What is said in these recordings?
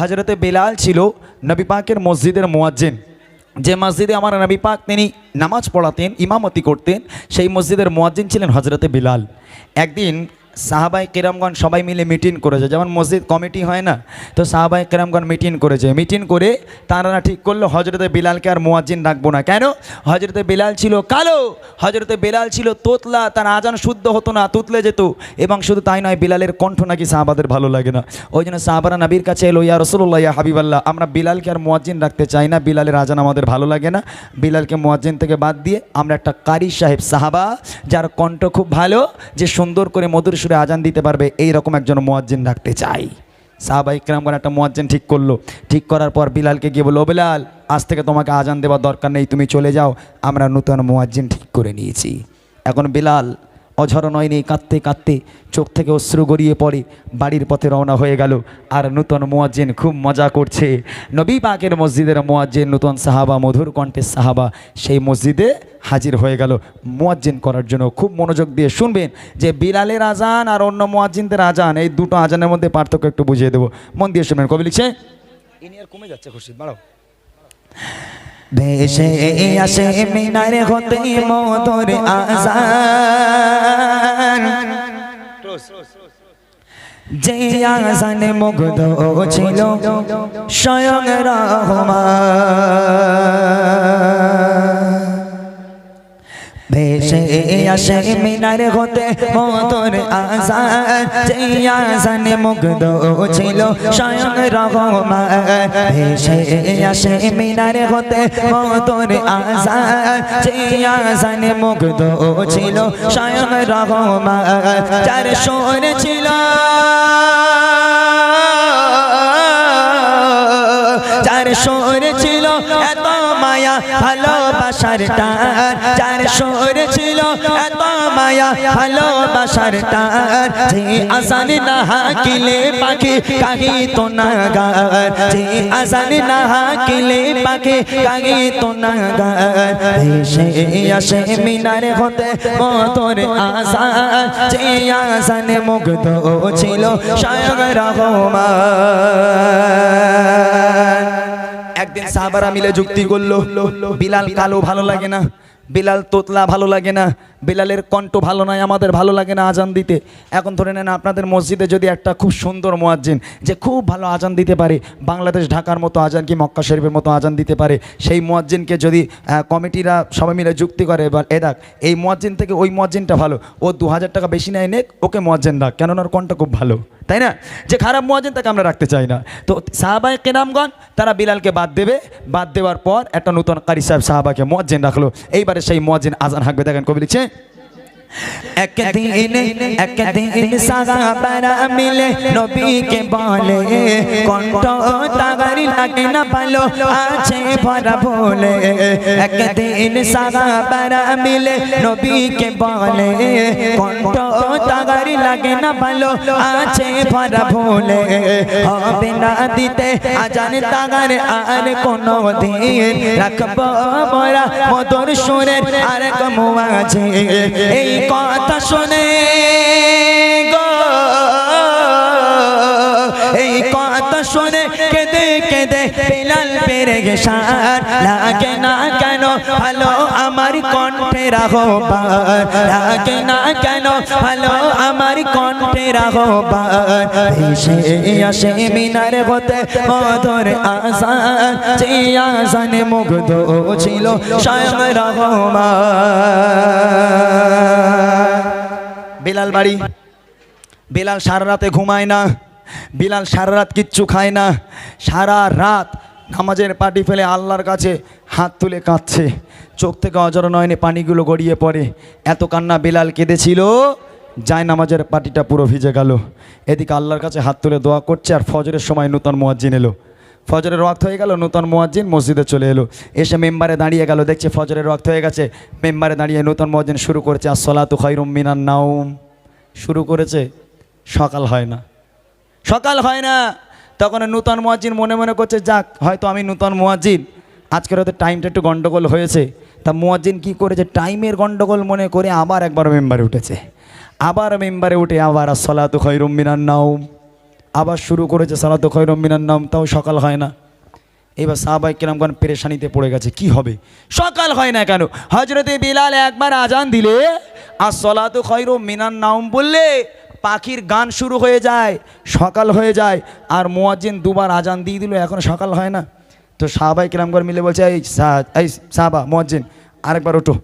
হজরতে বেলাল ছিল নবী পাকের মসজিদের মোয়াজ্জেন। যে মসজিদে আমার নবী পাক তিনি নামাজ পড়াতেন, ইমামতি করতেন, সেই মসজিদের মোয়াজ্জিন ছিলেন হজরতে বিলাল। একদিন সাহাবাই কেরামগণ সবাই মিলে মিটিং করেছে। যেমন মসজিদ কমিটি হয় না, তো সাহাবাই কেরামগণ মিটিং করেছে। মিটিং করে তারা ঠিক করল হজরতে বিলালকে আর মোয়াজ্জিন রাখব না। কেন? হজরতে বিলাল ছিল কালো হজরতে বিলাল ছিল তোতলা, তার আজান শুদ্ধ হতো না, তুতলে যেত। এবং শুধু তাই নয়, বিলালের কণ্ঠ নাকি সাহাবাদের ভালো লাগে না। ওই জন্য সাহাবারা নবীর কাছে এলো, ইয়া রসুল্লাহ ইয়া হাবিবাল্লাহ, আমরা বিলালকে আর মোয়াজ্জিন রাখতে চাই না। বিলালের আজান আমাদের ভালো লাগে না। বিলালকে মোয়াজ্জিন থেকে বাদ দিয়ে আমরা একটা কারি সাহেব সাহাবা, যার কণ্ঠ খুব ভালো, যে সুন্দর করে মধুর সুরে আজান দিতে পারবে এই রকম একজন মোয়াজ্জিন রাখতে চাই। সাহাবা ইকরামগণ একটা মোয়াজ্জিন ঠিক করল। ঠিক করার পর বিলালকে গিয়ে বলল, "ও বিলাল, আজ থেকে তোমাকে আজান দেওয়ার দরকার নেই, তুমি চলে যাও, আমরা নতুন মোয়াজ্জিন ঠিক করে নিয়েছি। এখন বিলাল অঝর নয়নি কাঁদতে কাঁদতে চোখ থেকে অশ্রু গড়িয়ে পড়ে, বাড়ির পথে রওনা হয়ে গেল। আর নূতন মোয়াজ্জেন খুব মজা করছে। নবী পাকের মসজিদের মোয়াজ্জেন, নূতন সাহাবা, মধুর কণ্ঠের সাহাবা, সেই মসজিদে হাজির হয়ে গেল। মোয়াজ্জিন করার জন্য খুব মনোযোগ দিয়ে শুনবেন যে বিলালের আজান আর অন্য মোয়াজ্জিনদের আজান, এই দুটো আজানের মধ্যে পার্থক্য একটু বুঝিয়ে দেবো। মন দিয়ে শুনবেন। কবি লিখছে? আর কমে যাচ্ছে খুশি বাড়াও। ভেসে আসে মিনার হতে মতোর আজান। যে আজান মুগ্ধ ছিল স্বয়ং রহমান। ভেসে আসে মিনার হতে মতর আসান যে আসানে মুগ্ধ ছিল স্বয়ং রহমান। ভেসে আসে মিনার হতে মতর আসান যে আসানে মুগ্ধ ছিল স্বয়ং রহমান। যার সোর ছিল, যার সোর ছিল এত মায়া, ভালোবাসার টান। যার সোর ছিল এত মায়া, ভালোবাসার টান। যে আসান না হাকিলে পাখি কাহি তো না গার যে আসান না হাকিলে পাখি কাহি তো না গার ভেসে আসে মিনারে হতে মতর আসান যে আসানে মুগ্ধ ছিল স্বয়ং রহমান। একদিন সাহাবারা মিলে যুক্তি করল, বিলাল কালো ভালো লাগে না, বিলাল তোতলা ভালো লাগে না বিলালের কণ্ঠ ভালো নয়, আমাদের ভালো লাগে না আজান দিতে। এখন ধরে নেন আপনাদের মসজিদে যদি একটা খুব সুন্দর মোয়াজ্জিন যে খুব ভালো আজান দিতে পারে, বাংলাদেশ ঢাকার মতো আজান কি মক্কা শরীফের মতো আজান দিতে পারে, সেই মোয়াজ্জিনকে যদি কমিটিরা সবাই মিলে যুক্তি করে, এবার এ ডাক এই মোয়াজ্জিন থেকে ওই মোয়াজ্জিনটা ভালো, ও দু হাজার টাকা বেশি নেয় নেক, ওকে মোয়াজ্জিন ডাক, কেননা ওর কণ্ঠ খুব ভালো, তাই না? যে খারাপ মোয়াজ্জিন তাকে আমরা রাখতে চাই না। তো সাহাবাই কেনামগণ তারা বিলালকে বাদ দেবে, বাদ দেওয়ার পর একটা নতুন কারি সাহেব সাহাবাকে মোয়াজ্জিন রাখল, এইবারে সেই মোয়াজ্জিন আজান হাঁকবে, দেখেন কবি লিখছে একদিন একদিন সাহাবারা মিলে নবীকে বলে, কণ্ঠ তাগারি লাগে না ভালো, আছে ভরা বলে একদিন সাহাবারা মিলে নবীকে বলে, কণ্ঠ তাগারি লাগে না ভালো, আছে ভরা বলে হবে না দিতে আজান তাগার আর কোনো দিন। রাখব মোরা মধুর সুরের আর কমু আছে এই কথা শোনে এই কথা শোনে কেঁদে কেঁদে বিলাল পেরে গেসার লাগে না কেন? ভালো আমার কণ্ঠে রাহবার লাগে না কেন? ভালো আমার কণ্ঠে রাহবার এসে আসে মিনার হতে মধুর আসান যে আসানে মুগ্ধ ছিল, স্বয়ং রহমান বেলাল বাড়ি। বেলাল সারা রাতে ঘুমায় না। বিলাল সারা রাত কিচ্ছু খায় না। সারা রাত নামাজের পাটি ফেলে আল্লাহর কাছে হাত তুলে কাঁদছে। চোখ থেকে অজর নয়নে পানিগুলো গড়িয়ে পড়ে। এত কান্না বিলাল কেঁদেছিল, যায় নামাজের পাটিটা পুরো ভিজে গেল। এদিকে আল্লাহর কাছে হাত তুলে দোয়া করছে আর ফজরের সময় নূতন মোয়াজ্জিন এলো। ফজরের ওয়াক্ত হয়ে গেল, নূতন মোয়াজ্জিন মসজিদে চলে এলো। এসে মেম্বারে দাঁড়িয়ে গেল, দেখছে ফজরের রক্ত হয়ে গেছে। মেম্বারে দাঁড়িয়ে নূতন মোয়াজ্জিন শুরু করেছে আসলাতু খৈরুম মিনান নাউম শুরু করেছে, সকাল হয় না। সকাল হয় না। তখন নূতন মোয়াজ্জিন মনে মনে করছে, যাক, হয়তো আমি নূতন মোয়াজ্জিন। আজকের হয়তো টাইমটা একটু গন্ডগোল হয়েছে। তা মোয়াজ্জিন কি করেছে? টাইমের গন্ডগোল মনে করে আবার একবার মেম্বারে উঠেছে। আবার মেম্বারে উঠে আবার আসলাতু খৈরুম মিনান নাউম আবার শুরু করেছে, সালাতো খৈরম মিনার নাম তাও সকাল হয় না। এবার সাহাবাই কিরামগণ পেরেশানিতে পড়ে গেছে, কি হবে? সকাল হয় না কেন? হজরতে বিলাল একবার আজান দিলে আর সলাতো খৈর মিনার নাম বললে পাখির গান শুরু হয়ে যায়, সকাল হয়ে যায়, আর মোয়াজ্জিন দুবার আজান দিয়ে দিল, এখন সকাল হয় না। তো সাহাবাই কিরামগণ মিলে বলছে, এই সা- এই সাহাবা, মোয়াজ্জিন, আরেকবার ওঠো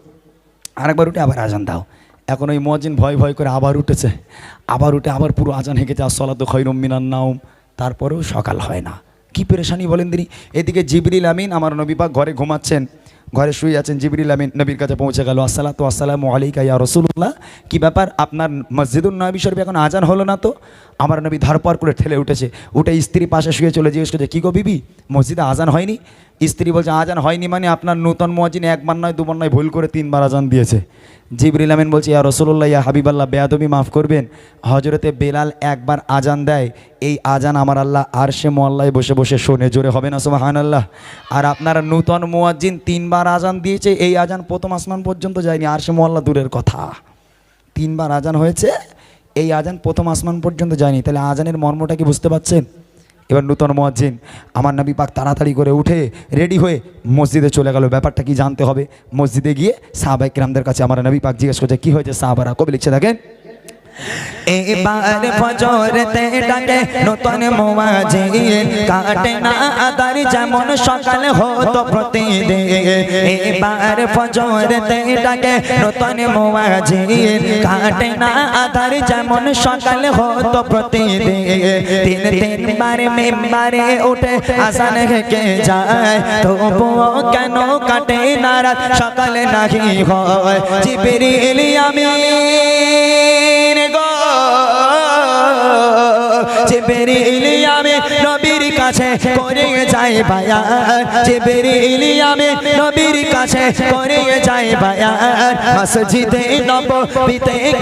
আরেকবার উঠে আবার আজান দাও। এখন ওই মজিন ভয় ভয় করে আবার উঠেছে, আবার উঠে আবার পুরো আজান হেঁকেছে আসলাত খৈরম মিনার নাম তারপরেও সকাল হয় না। কি পেরেশানি বলেন তিনি? এদিকে জিবরিল আমিন, আমার নবী পাক ঘরে ঘুমাচ্ছেন ঘরে শুয়ে আছেন জিবরিল আমিন, নবীর কাছে পৌঁছে গেল। আসসালাত আসসালামু আলাইকা ইয়া রসুল্লাহ কী ব্যাপার? আপনার মসজিদুল নবী শরীফ এখন আজান হলো না তো? আমার নবী ধারপার করে ঠেলে উঠেছে। উঠে স্ত্রী পাশে শুয়ে চলে জিজ্ঞেস করছে, কী গো বিবি? মসজিদে আজান হয়নি? স্ত্রী বলছে, আজান হয়নি মানে আপনার নূতন মজিন একবার নয়, দুবার নয়, ভুল করে তিনবার আজান দিয়েছে। জিবরিল আমিন বলছে, ইয়া রসুল্লাহ ইয়া হাবিবাল্লাহ, বেয়াদবি মাফ করবেন। হজরতে বেলাল একবার আজান দেয়। এই আজান আমার আল্লাহ আর সে মোয়াল্লায় বসে বসে শোনে, জোরে হবে না সুবাহান আল্লাহ আর আপনার নূতন মুয়াজ্জিন তিনবার আজান দিয়েছে, এই আজান প্রথম আসমান পর্যন্ত যায়নি আর সে মোয়াল্লা দূরের কথা। তিনবার আজান হয়েছে এই আজান প্রথম আসমান পর্যন্ত যায়নি। তাহলে আজানের মর্মটা কি বুঝতে পারছেন এবার নূতন মোয়াজ্জিন, আমার নবী পাক তাড়াতাড়ি করে উঠে রেডি হয়ে মসজিদে চলে গেল। ব্যাপারটা কি জানতে হবে? মসজিদে গিয়ে সাহাবাইকরামদের কাছে আমার নবী পাক জিজ্ঞেস করছে, কী হয়েছে সাহাবারা? কবি লিখছে, দেখেন এবার ফজরতে ডাকে নতুন মুয়াজিন কাটে না আদার যেমন সকালে হতো প্রতিদিন। এবার ফজরতে ডাকে নতুন মুয়াজিন কাটে না আদার যেমন সকালে হতো প্রতিদিন। তিন তিনবার মেম্বারে উঠে আসান হেঁকে যায়, তবুও কেন কাটে না রাত সকালে নাহি হয়? জিবরিল আমিন গো জিবরিল আমি নবীর কাছে করে যাই বায়ান জিবরিল আমি নবীর কাছে করে যাই বায়ান মসজিদে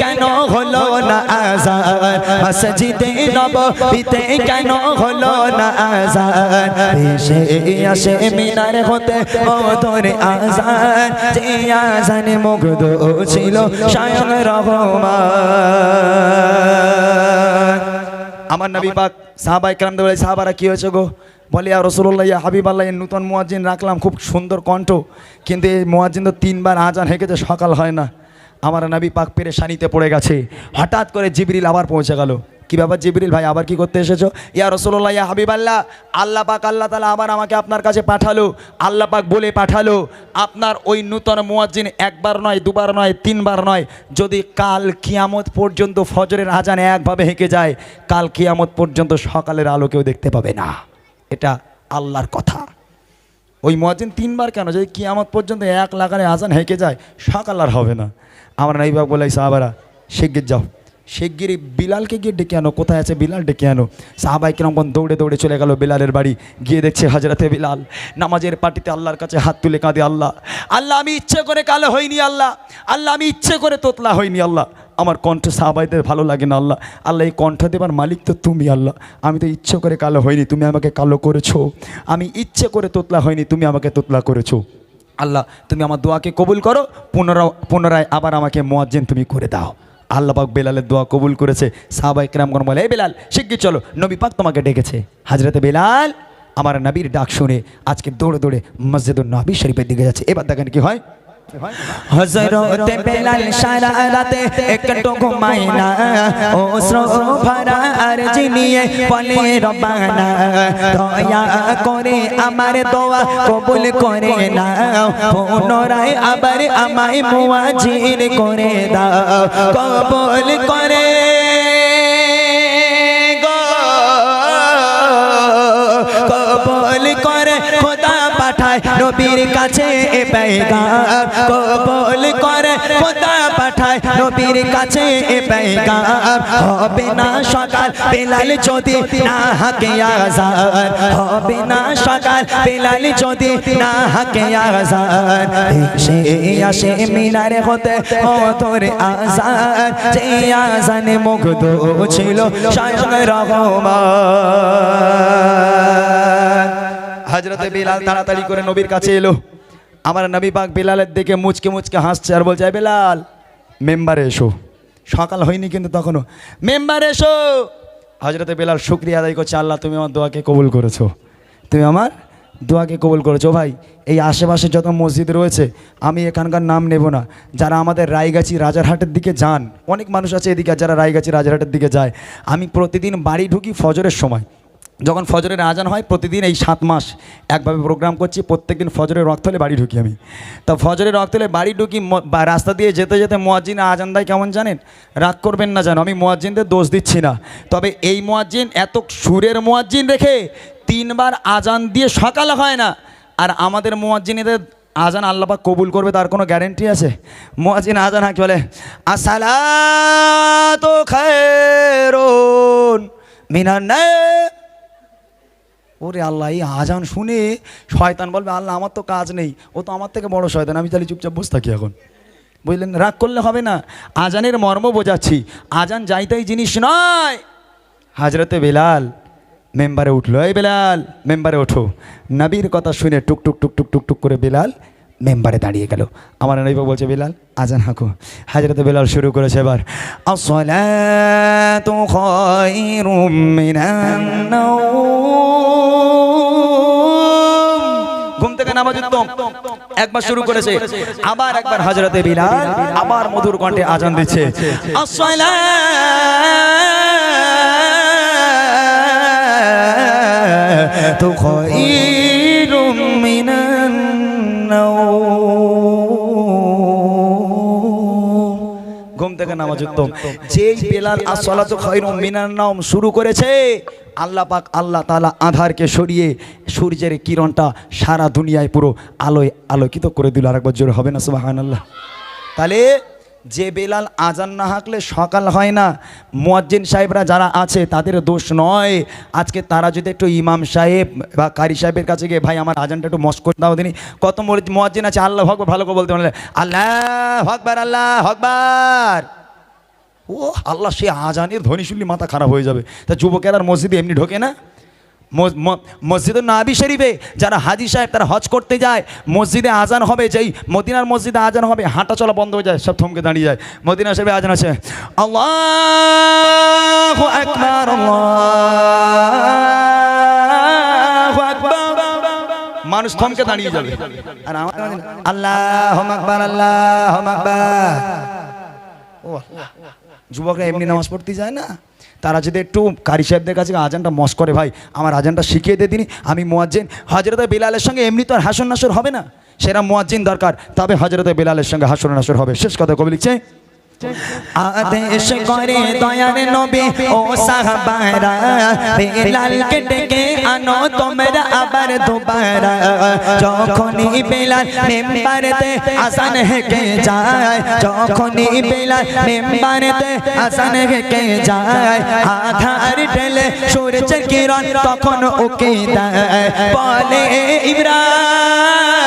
কেন হলো না আজান? মসজিদে নববীতে কেন হলো না আজান? এসে আসে মিনার হতে ও তোর আজান। যে আজানে মুগ্ধ ছিল স্বয়ং রহমান। আমার নবী পাক সাহাবাই কালাম বলে সাহাবারা কী হয়েছে গো? বলে আর রসুল্লাহ ইয়া হাবিব আল্লাহ নতুন নূতন মোয়াজিন রাখলাম খুব সুন্দর কণ্ঠ। কিন্তু এই মোয়াজিন তো তিনবার আজান হেঁকেছে সকাল হয় না। আমার নবী পাক পেরে সানিতে পড়ে গেছে। হঠাৎ করে জিবরিল আবার পৌঁছে গেল। কি ব্যাপার জিবরিল ভাই, আবার কি করতে এসেছ? ইয়া রসুল্লাহ ইয়া হাবিব আল্লাহ আল্লাহ পাক, আল্লাহ তালা আবার আমাকে আপনার কাছে পাঠালো, আল্লাহ পাক বলে পাঠালো, আপনার ওই নূতন মুয়াজ্জিন একবার নয়, দুবার নয়, তিনবার নয়, যদি কাল কিয়ামত পর্যন্ত ফজরের আজান একভাবে হেঁকে যায়, কাল কিয়ামত পর্যন্ত সকালের আলো কেউ দেখতে পাবে না। এটা আল্লাহর কথা। ওই মুয়াজ্জিন তিনবার কেন? যদি কিয়ামত পর্যন্ত এক লাগারে আজান হেঁকে যায়, সকাল আর হবে না। আমার নাইবাগ বলে সাহাবারা শিগগির যাও। শিগগিরই বিলালকে গিয়ে ডেকে আনো। কোথায় আছে বিলাল? ডেকে আনো। সাহাবাই কীরকম দৌড়ে দৌড়ে চলে গেল বিলালের বাড়ি। গিয়ে দেখছে হাজরাতে বিলাল। নামাজের পার্টিতে আল্লাহর কাছে হাত তুলে কাঁদে আল্লাহ। আল্লাহ, আমি ইচ্ছে করে কালো হইনি আল্লাহ। আল্লাহ, আমি ইচ্ছে করে তোতলা হইনি আল্লাহ। আমার কণ্ঠ সাহাবাইদের ভালো লাগে না আল্লাহ। আল্লাহ, এই কণ্ঠ দেবার মালিক তো তুমি আল্লাহ। আমি তো ইচ্ছে করে কালো হইনি, তুমি আমাকে কালো করেছ। আমি ইচ্ছে করে তোতলা হইনি, তুমি আমাকে তোতলা করেছ। আল্লাহ, তুমি আমার দোয়াকে কবুল করো। পুনরায় পুনরায় আবার আমাকে মোয়াজ্জেন তুমি করে দাও। আল্লাহ পাক বেলালের দোয়া কবুল করেছে। সাহাবাই ইকরামগণ বলে এই বেলাল, শিগগির চলো, নবী পাক তোমাকে ডেকেছে। হাজরতে বেলাল আমার নবীর ডাক শুনে আজকে দৌড়ে দৌড়ে মসজিদুল নবী শরীফের দিকে যাচ্ছে। এবার দেখেন কি হয়? হজরতে বেলাল সারা রাতে একটু ঘুমায় না। ও শ্রো ভরা আর জিনিয়ে বলে রবানা দয়া করে আমার দোয়া কবুল করে না পুনরায় আবার আমায় মুয়াজির করে দাও। কবুল করে গো। কবুল করে খোদা পাঠায় নবীর কাছে এ পেগাম কবুল করে খোদা পাঠায় নবীর কাছে এ হবে না সকাল বেলাল যদি না হাকে আজান। হবে না সকাল বেলাল যদি না হাকে আজান। সে আসে মিনারে হতে আজান। যে আজানে মুগ্ধ ছিল রহমান। হাজরতে বিলাল তাড়াতাড়ি করে নবীর কাছে এলো। আমার নবী পাক বেলালের দিকে মুচকে মুচকে হাসছে আর বলছে "এই বেলাল মেম্বারে এসো। সকাল হয়নি কিন্তু তখনও। মেম্বার এসো। হজরতে বেলাল শুক্রিয়া আদায় করছে আল্লাহ তুমি আমার দোয়াকে কবুল করেছ। তুমি আমার দোয়াকে কবুল করেছ। ভাই এই আশেপাশে যত মসজিদ রয়েছে আমি এখানকার নাম নেব না। যারা আমাদের রায়গাছি রাজারহাটের দিকে যান অনেক মানুষ আছে এদিকে যারা রায়গাছি রাজারহাটের দিকে যায়। আমি প্রতিদিন বাড়ি ঢুকি ফজরের সময়। যখন ফজরের আজান হয়, প্রতিদিন এই সাত মাস একভাবে প্রোগ্রাম করছি, প্রত্যেকদিন ফজরের রক্ত হলে বাড়ি ঢুকি আমি। তা ফজরের রক্ত হলে বাড়ি ঢুকি রাস্তা দিয়ে যেতে যেতে মোয়াজ্জিন আজান দেয় কেমন জানেন? রাগ করবেন না জানো আমি মোয়াজ্জিনদের দোষ দিচ্ছি না। তবে এই মোয়াজ্জিন এত সুরের মোয়াজ্জিন রেখে তিনবার আজান দিয়ে সকাল হয় না। আর আমাদের মোয়াজ্জিনেদের আজান আল্লাপা কবুল করবে, তার কোনো গ্যারেন্টি আছে? মোয়াজিন আজান হাঁকি বলে আসসালা তো খায়রুন মিনান ওরে আল্লাহ, এই আজান শুনে শয়তান বলবে, আল্লাহ, আমার তো কাজ নেই। ও তো আমার থেকে বড় শয়তান। আমি তাহলে চুপচাপ বসে থাকি এখন। বুঝলেন? রাগ করলে হবে না। আজানের মর্ম বোঝাচ্ছি। আজান যাইতাই জিনিস নয়। হাজরতে বেলাল মেম্বারে উঠল। এই বেলাল, মেম্বারে ওঠো। নবীর কথা শুনে টুক টুক টুক টুক টুক টুক করে বেলাল মেম্বারে দাঁড়িয়ে গেল। আমার নবীবা বলছে, বিলাল, আজান হাঁকো। হাজরতে বিলাল শুরু করেছে এবার। ঘুম থেকে নামাজ উত্তম। একবার শুরু করেছে। আবার একবার হজরতে বিলাল আবার মধুর কণ্ঠে আজান দিচ্ছে। তো খায়রুম থেকে নামাজ উত্তম। যেই বেলাল আসলাতু খায়রুম মিনার নাম শুরু করেছে আল্লাহ পাক আল্লাহ তালা আধারকে সরিয়ে সূর্যের কিরণটা সারা দুনিয়ায় পুরো আলোয় আলোকিত করে দিল। আর একবার জোরে হবে না সুবহানাল্লাহ। তাহলে যে বেলাল আজান না হাঁকলে সকাল হয় না। মুয়াজ্জিন সাহেবরা যারা আছে, তাদের দোষ নয়। আজকে তারা যদি একটু ইমাম সাহেব বা কারি সাহেবের কাছে গিয়ে, ভাই, আমার আজানটা একটু মস্ক দাও দিনই কত মুয়াজ্জিন আছে, আল্লাহ হকবার ভালো করে বলতে পারলে আল্লাহ হকবার আল্লাহ হকবার ও আল্লাহ সে আজানের ধ্বনি শুনলি মাথা খারাপ হয়ে যাবে। তা যুবকের মসজিদে এমনি ঢোকে না? মস- ম- মসজিদে নাবি শরীফে যারা হাজি সাহেব তারা হজ করতে যায়, মসজিদে আজান হবে, যেই মদিনার মসজিদে আজান হবে, হাঁটা চলা বন্ধ হয়ে যায়, সব থমকে দাঁড়িয়ে যায়। মদিনা শরীফে আজান আছে মানুষ থমকে দাঁড়িয়ে যাবে। আর আল্লাহ আল্লাহ আল্লাহ। যুবকরা এমনি নামাজ পড়তে যায় না? তারা যদি একটু কারি সাহেবদের কাছে আজানটা মস করে, ভাই, আমার আজানটা শিখিয়ে দিয়ে দিন, আমি মোয়াজ্জিন। হজরত বিলালের সঙ্গে এমনি তো আর হাসন নাসর হবে না। সেরা মোয়াজ্জিন দরকার, তবে হজরত বিলালের সঙ্গে হাসন নাসর হবে। শেষ কথা কবি লিখছে আদেশ করে দয়ার নবী, ও সাহাবারা, বেলালকে ডেকে আনো, তোমরা আবার দুবারা। যখনই বেলাল মেম্বারেতে আসান হেকে যায়, যখনই বেলাল মেম্বারেতে আসান হেকে যায়, আধার ঢেলে সূর্য কিরণ তখন ওকে দেয়। বলে ইমরান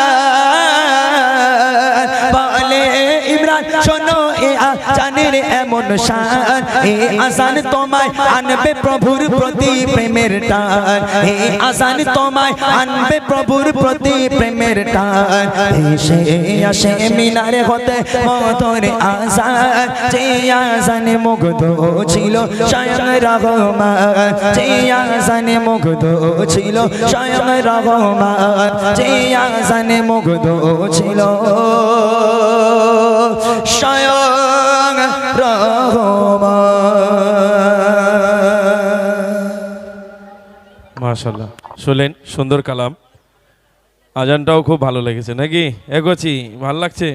এ আজানের এমন শান। এ আজান তোমায় আনবে প্রভুর প্রতি প্রেমের টান। এ আজান তোমায় আনবে প্রভুর প্রতি প্রেমের টান। এসে আসে মিনারে হতে মতরে আজান। যে আজানে মুগ্ধ ছিল স্বয়ং রহমান। যে আজানে মুগ্ধ ছিল স্বয়ং রহমান। যে আজানে মুগ্ধ ছিল স্বয়ং মাশাল্লাহ শুনলেন সুন্দর কালাম। আজানটাও খুব ভালো লেগেছে নাকি? এগোছি ভালো লাগছে?